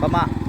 妈妈。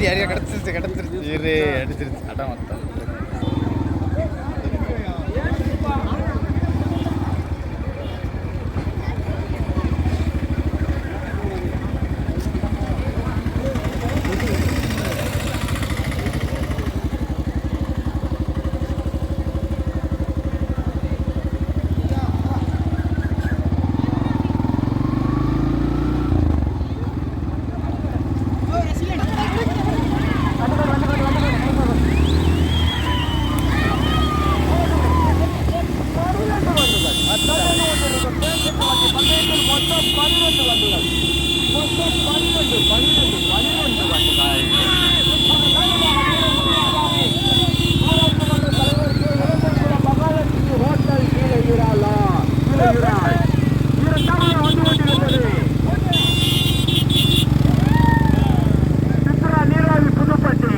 இது யாரையா கிடச்சிருச்சு கிடச்சிருச்சு அடிச்சிருச்சு. அடம் மொத்தம் சித்ரா நீராவி புதுப்பட்டி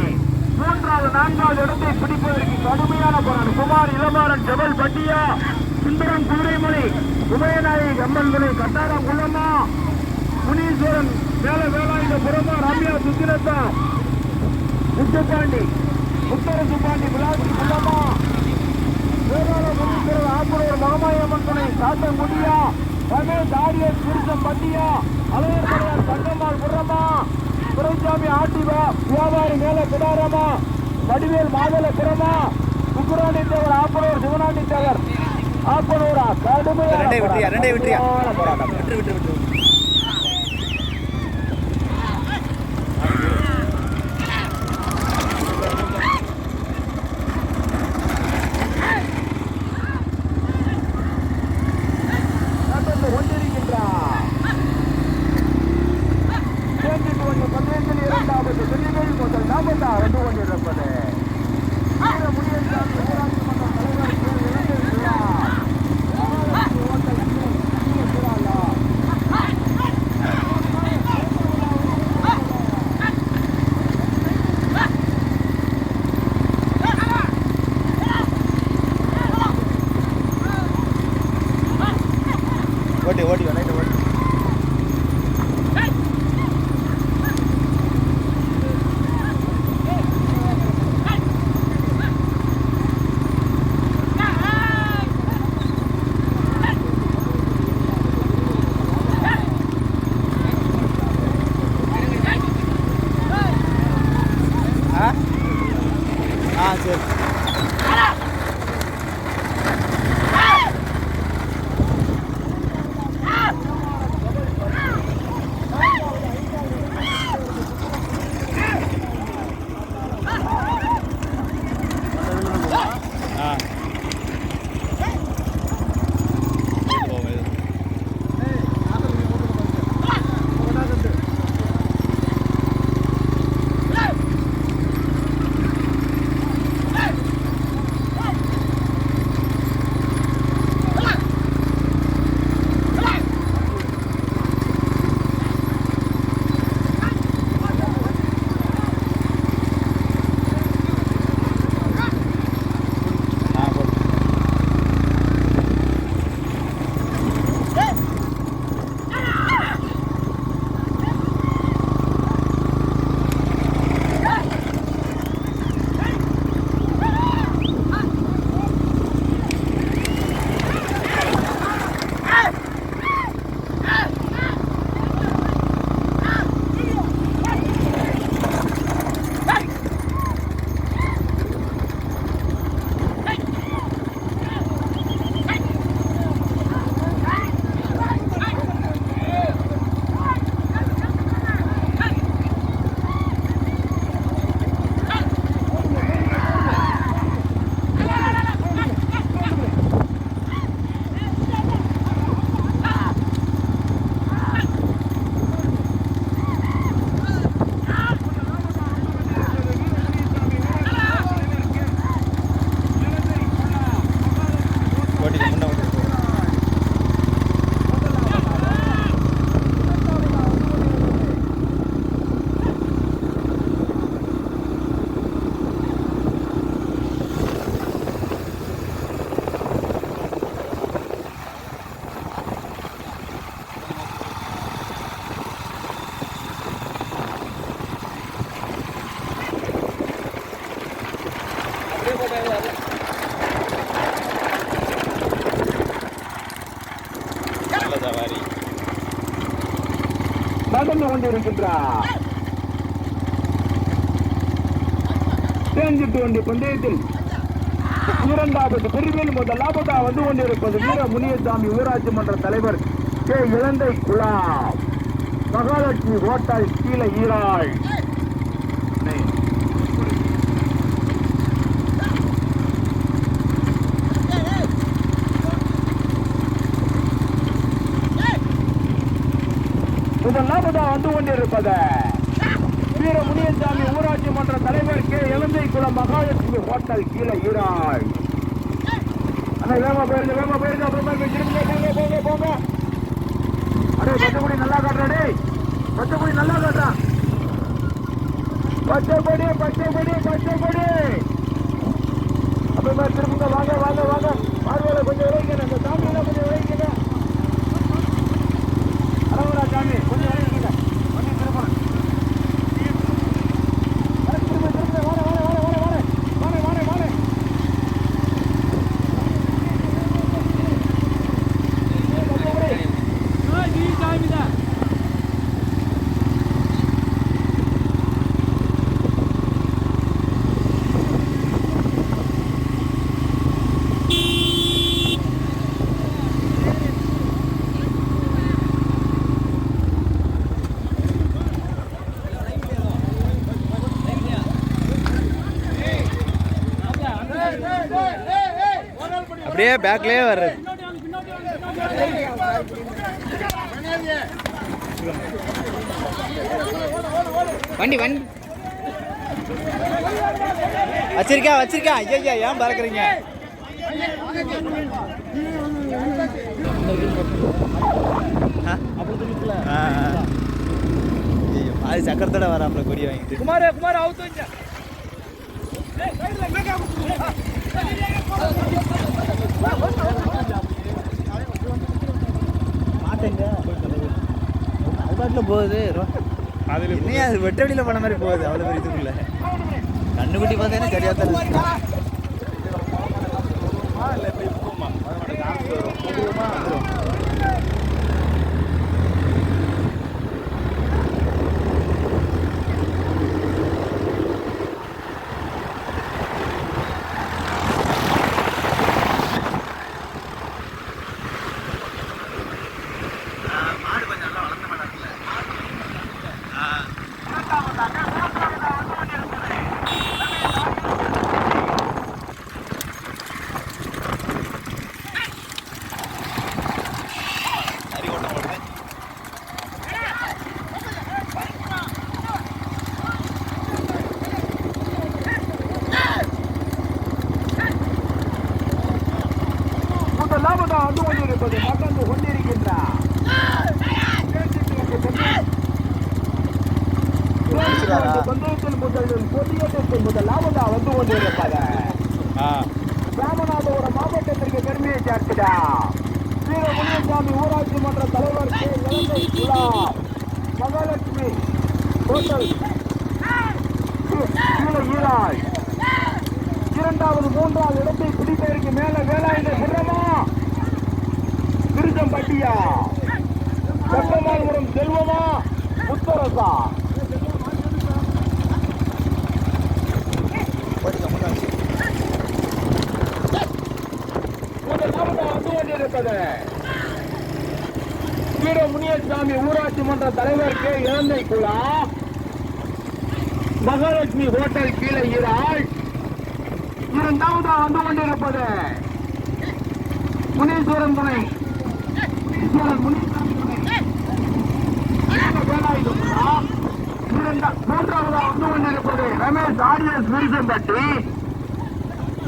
மூன்றாவது நான்காவது இடத்தை பிடிப்பதற்கு கடுமையான போராட்டம் குமார் இளமாறன் ஜபல் பட்டியா சுந்தரம் குதிரைமொழி உதயநாயகி கட்டார குளமா குள்ளம்மா முனீஸ்வரன் வேல வேலாயுத புறமா ரம்யா சுத்திரத்தா முத்துப்பாண்டி முத்தர சுப்பாண்டி விளாசி குளமா வேதாள முனீஸ்வரர் ஆப்பூர் மகமாயம்மன் துணை சாத்தங்குடியா? ரமேஷ் ஆரியர் திருச்சம் பட்டியா? அலையர் மலையார் தங்கம்மாள் புறமா துரைசாமி ஆட்டிவா வியாபாரி மேல குடாரமா வடிவேல் மாதல புறமா குக்குராணி தேவர் ஆப்பனூர் சிவனாண்டி தேவர் ஆப்பனூரா கடுமையான ரெண்டே விட்டுறியா ரெண்டே விட்டுறியா? போராட்டம் விட்டு விட்டு விட்டு சவாரி. நடந்து கொண்டிருக்கின்றார். தேஞ்சிட்டு வண்டி பந்தயத்தில். இரண்டாவது பிரிவில் முதலாவதா வந்து கொண்டிருப்பது வீர முனியசாமி ஊராட்சி மன்ற தலைவர் கே இலந்தை குலாம். மகாலட்சுமி ஹோட்டல் கீழே ஈராள். முதலாவதா வந்து கொண்டிருப்பது. வீர முனியசாமி ஊராட்சி மன்ற தலைவர் கே. இளந்தை குளம் மகாலட்சுமி ஹோட்டல் கீழே ஈராள் அண்ணா வேகமா போயிருங்க வேகமா போயிருங்க அப்புறமா திரும்பி போங்க போங்க போங்க அடே பச்சைக்குடி நல்லா காட்டுறா டேய். பச்சைக்குடி நல்லா காட்டுறா. பச்சைப்படி பச்சைப்படி பச்சைப்படி அப்புறமா திரும்புங்க வாங்க வாங்க வாங்க. பார்வையில கொஞ்சம் இறங்கிங்க அந்த சாமியில கொஞ்சம் இறங்கிங்க அழகரா சாமி கொஞ்சம் இறங்கிங்க கொஞ்சம் திரும்பணும் வர, திரும்ப, திரும்ப, வார, வார, வார, வார, வார. வார, வார, வார. நீ சாமி தான் அப்படியே பேக்லயே வர்றது. வண்டி வண்டி. வச்சிருக்கா வச்சிருக்கா ஐயா ஏன் பறக்குறீங்க? அது சக்கரத்தோட வராமல கொடி வாங்கிட்டு. குமார குமார அவுத்து வச்சா பாட்டில் போகுது. அதில் இன்னும் அது வெட்ட வழியில் போன மாதிரி போகுது? அவ்வளோ பெரிய இதுக்குள்ள. கண்ணுக்குட்டி பார்த்தீங்கன்னா சரியா தான் இருக்கு. சரி. வந்து கொண்டிருப்பது மகந்து கொண்டிருக்கின்றார் பந்தயத்தில் முதலில் கொடியேற்றத்தில் முதலாவதா வந்து கொண்டிருப்பது ராமநாதபுரம் மாவட்டத்திற்கு பெருமையை சேர்க்கிறா வீர முனியசாமி ஊராட்சி மன்ற தலைவர் கே இலங்கை குலா மகாலட்சுமி ஹோட்டல் ஈராய் இரண்டாவது மூன்றாவது இடத்தை பிடிப்பதற்கு மேல வேளாண்மை சிரமா திருச்சம்பட்டியா சட்டமாபுரம் செல்வமா முத்தரசா ஓட்டிக்க முன்னாடி முதலாவதா வந்து கொண்டிருப்பது வீர ஊராட்சி மன்ற தலைவர் கே இலந்தை குழா மகாலட்சுமி ஹோட்டல் கீழே இறாள் இரண்டாவது வந்து கொண்டிருப்பது முனீஸ்வரன் துணை முனீஸ்வரன் வந்து கொண்டிருப்பது ரமேஷ் ஆரியஸ்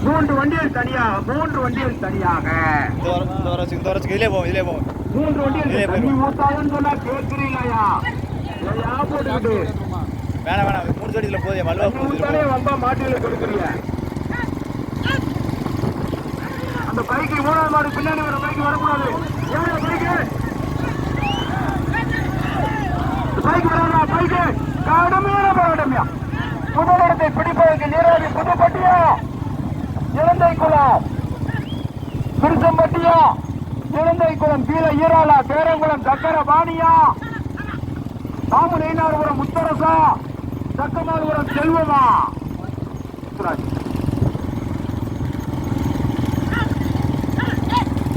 மூன்று வண்டிகள் தனியாக மூன்று வண்டிகள் தனியாக இந்த வர இந்த போவோம் போவோம் மூன்று இதே தண்ணி. ஊத்தாதுன்னு சொன்னா கேட்கிறீங்களா போட்டுக்கிட்டு வேணாம் வேணாம். மூணு மல்வா தண்ணி ஊத்தானே போகுது வந்தா மாட்டுகளை கொடுக்குறீங்க. அந்த பைக்கு மூணாவது மாடு பின்னாடி வர பைக் வரக்கூடாது. ஏன் பைக்கு? பைக் வராதா? பைக்கு. கடுமையான போராட்டம்யா முதலிடத்தை பிடிப்பதற்கு நீராவி புதுப்பட்டியா? இலந்தை குளம். திருச்சம்பட்டியா குளம் கீழே ஈராளா பேரங்குளம் சக்கர பாணியா ராமநெய்னார்புரம் முத்தரசா? சக்கமால்புரம் செல்வமா?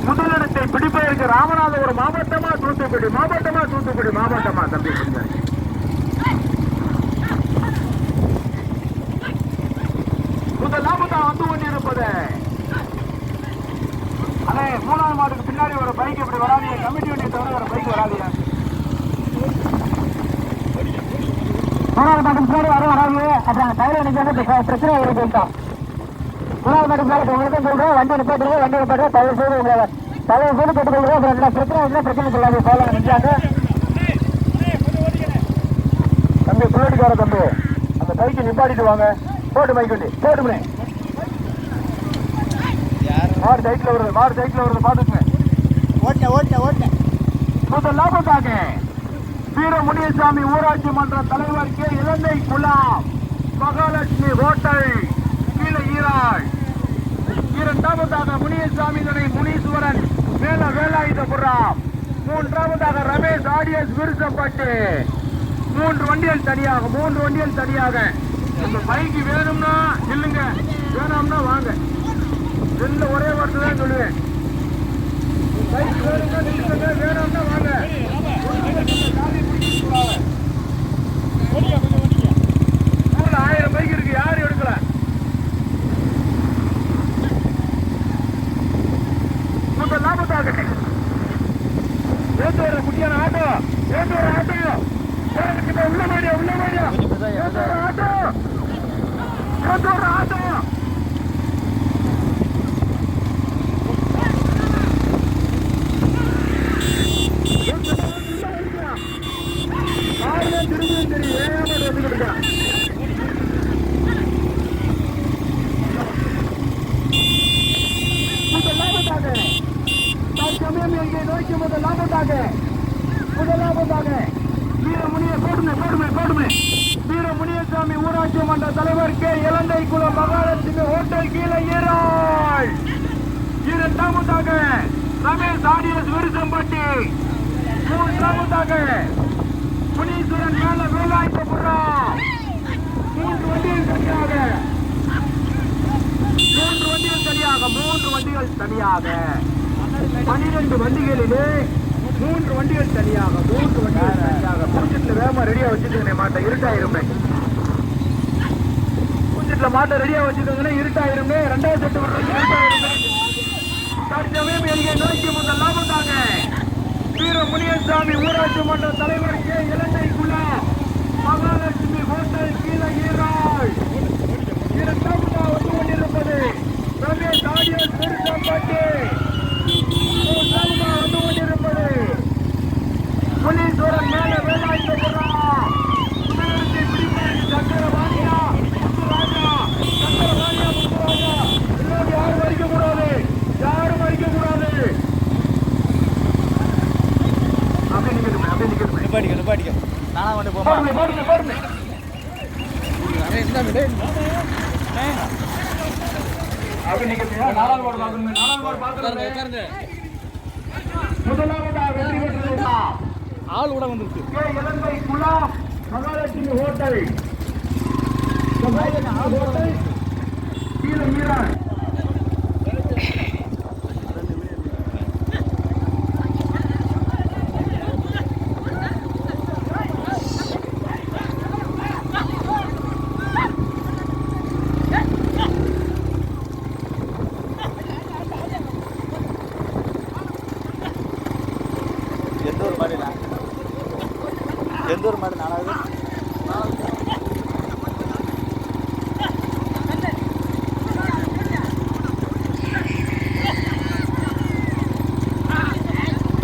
முதலிடத்தை பிடிப்பதற்கு ராமநாதபுரம் மாவட்டமா தூத்துக்குடி மாவட்டமா தூத்துக்குடி மாவட்டமா தம்பி? கொஞ்சம். வந்து கொண்டிருப்பது. அதே மூணாவது மாட்டுக்கு பின்னாடி ஒரு பைக் இப்படி வராதீங்க. கமிட்டி வண்டியை தவிர ஒரு பைக் வராதீங்க. மூணாவது மாட்டுக்கு பின்னாடி வர வராது அப்புறம் டயர் நினைக்காம பிரச்சனை வரும் மூணாவது மாட்டுக்கு பின்னாடி உங்களுக்கும் சொல்றேன். வண்டி நிப்பாட்டுங்க. வண்டி நிப்பாட்டுங்க. தயவு செய்து உங்களை தயவு செய்து கேட்டுக்கொள்கிறோம் அப்புறம் என்ன பிரச்சனை என்ன பிரச்சனை சொல்லாது போல நினைச்சாங்க தம்பி பிள்ளைக்கார தம்பி. அந்த பைக்கை நிப்பாட்டிட்டு வாங்க. போட்டு பைக் வண்டி. போட்டுமே யார் சைக்கிள் வருது. மாடு சைக்கிள் வருது. பாத்துக்குங்க ஓட்ட ஓட்ட ஓட்ட. முதல் லாபத்தாக வீர முனியசாமி ஊராட்சி மன்ற தலைவர் கே. இலங்கை குலாம் மகாலட்சுமி ஹோட்டல் கீழே ஈராள். இரண்டாவதாக முனியசாமி துணை முனீஸ்வரன் மேல வேலாயுதபுரம் மூன்றாவதாக ரமேஷ் ஆடியஸ் விருசப்பட்டு. மூன்று வண்டிகள் தனியாக மூன்று வண்டிகள் தனியாக. இந்த பைக்கு வேணும்னா இல்லைங்க வேணாம்னா வாங்க. ரெண்டு ஒரே வார்த்தை தான் சொல்லுவேன். ஆட்டோ! ஏத்து வர ஆட்டோ உள்ள மாடியா உள்ள மாடியா ஏத்து வர ஆட்டோ ஏதோ ஒரு ஆட்டோ மன்ற கே இலந்தை குளம் மகாலட்சுமி ஹோட்டல் கீழே ஏறாள் இரண்டாவதாக ரமேஷ் ஆடியஸ் விருசம்பட்டி மூன்றாவதாக புனீஸ்வரன் மேல வேலாயுதபுரம் மூன்று வண்டிகள் தனியாக. மூன்று வண்டிகள் தனியாக மூன்று வண்டிகள் தனியாக. பனிரெண்டு வண்டிகளிலே மூன்று வண்டிகள் தனியாக மூன்று வண்டிகள் தனியாக. பூஞ்சத்துல வேகமா ரெடியா வச்சுக்கோங்க மாட்டை இருட்டாயிருமே. பூஞ்சத்துல மாட்டை ரெடியா வச்சுக்கோங்கன்னா இருட்டாயிருமே. ரெண்டாவது செட்டு விடுறது இருட்டாயிருமே. தற்சமயம் எங்கே நோக்கி முதல் லாபத்தாக வீர முனியசாமி ஊராட்சி மன்ற தலைவர் கே. இலங்கைக்குள்ளா மகாலட்சுமி ஹோட்டல் கீழே ஈராள் இரண்டாவதா வந்து கொண்டிருப்பது ரமேஷ் ஆடியஸ் பெருசாம்பட்டி மூன்றாவதா வந்து கொண்டிருப்பது புலீஸ்வரன் மேல வேலாயுதபுரம் வெற்றி பெற்றதுன்னா ஆள் கூட வந்துருச்சு மகாலட்சுமி ஹோட்டல். ஹோட்டல். கீழே ஈரான் எந்த ஒரு மாடுண்ணா எந்த ஒரு மாடு நாலாவது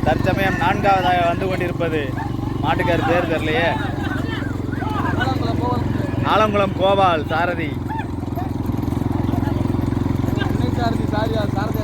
தற்சமயம் நான்காவதாக வந்து கொண்டிருப்பது மாட்டுக்கார் பேர் தெரியலையே ஆலங்குளம் கோபால் சாரதி ஆ.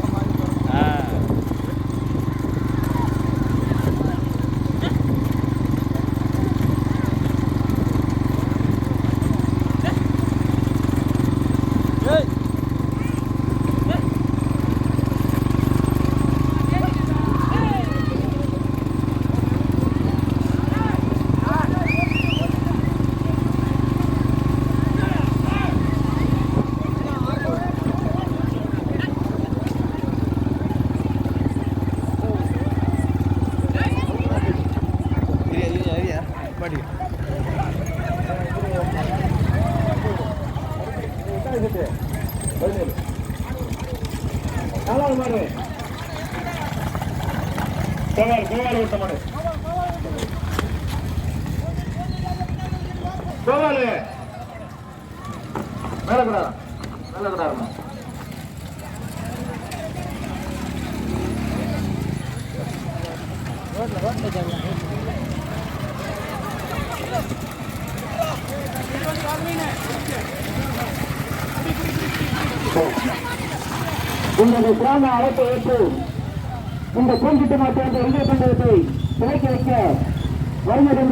கோவால் மேல கூடாது மேல கூடாது உங்களது கிராம அழைப்பை ஏற்று இந்த பூஞ்சிட்டு மாற்றம் என்ற இந்திய பந்தயத்தை துவக்கி வைக்க வருகிறது